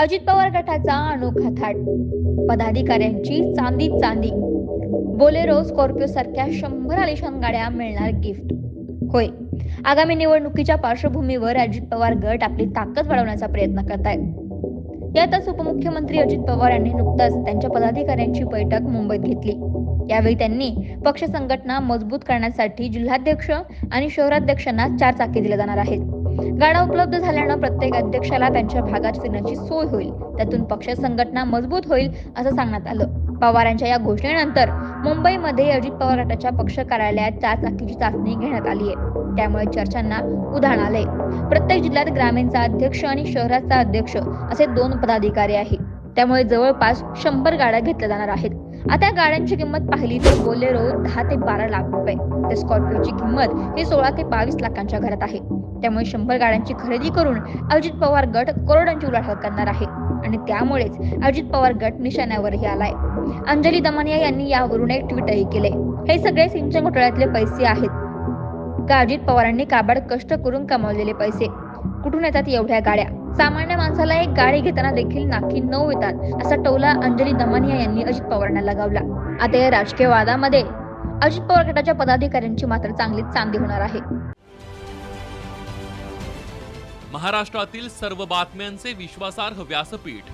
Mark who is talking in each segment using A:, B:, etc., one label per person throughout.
A: अजित पवार गटाचा अनोखा थाट. पदाधिकाऱ्यांची चांदी चांदी. बोलेरो स्कॉर्पिओ सारख्या शंभर आलिशान गाड्या मिळणार गिफ्ट. होय. आगामी निवडणुकीच्या पार्श्वभूमीवर अजित पवार गट आपली ताकद वाढवण्याचा प्रयत्न करत आहेत यातच उपमुख्यमंत्री अजित पवार यांनी नुकताच त्यांच्या पदाधिकाऱ्यांची बैठक मुंबईत घेतली. यावेळी त्यांनी पक्ष संघटना मजबूत करण्यासाठी जिल्हाध्यक्ष आणि शहराध्यक्षांना चार चाकी दिल्या जाणार आहेत. गाडा उपलब्ध झाल्यानं प्रत्येक अध्यक्षाला त्यांच्या भागात फिरण्याची सोय होईल. त्यातून पक्ष संघटना मजबूत होईल असं सांगण्यात आलं. पवारांच्या या घोषणेनंतर मुंबईमध्ये अजित पवार गटाच्या पक्ष कार्यालयात चार चाचणी घेण्यात आली आहे. त्यामुळे चर्चांना उधाण आलंय. प्रत्येक जिल्ह्यात ग्रामीणचा अध्यक्ष आणि शहराचा अध्यक्ष असे दोन पदाधिकारी आहेत. त्यामुळे जवळपास शंभर गाड्या घेतल्या जाणार आहेत. आता गाड्यांची किंमत पाहिली तर बोलेरो दहा ते बारा लाख रुपये. तर स्कॉर्पिओची किंमत ही सोळा ते बावीस लाखांच्या घरात आहे. त्यामुळे शंभर गाड्यांची खरेदी करून अजित पवार गट करोडांची उलाढाल करणार आहे. आणि त्यामुळेच अजित पवार गट निशाण्यावरही आलाय. अंजली दमानिया यांनी यावरून एक ट्विटही केले हे सगळे सिंचन घोटाळ्यातले पैसे आहेत. का अजित पवारांनी काबाड कष्ट करून कमावलेले पैसे? कुठून येतात एवढ्या गाड्या? सामान्य माणसाला एक गाडी घेताना देखील नाकी नऊ येतात असा टोला अंजली दमानिया यांनी अजित पवारांना लगावला. आता या राजकीय वादामध्ये अजित पवार गटाच्या पदाधिकाऱ्यांची मात्र चांगलीच चांदी होणार आहे.
B: महाराष्ट्रातील सर्व बातम्यांचे विश्वासार्ह व्यासपीठ.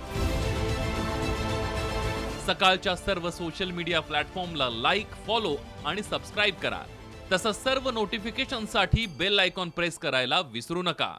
B: सकाळच्या सर्व सोशल मीडिया प्लॅटफॉर्मला लाईक फॉलो आणि सबस्क्राईब करा. तसंच सर्व नोटिफिकेशनसाठी बेल आयकॉन प्रेस करायला विसरू नका.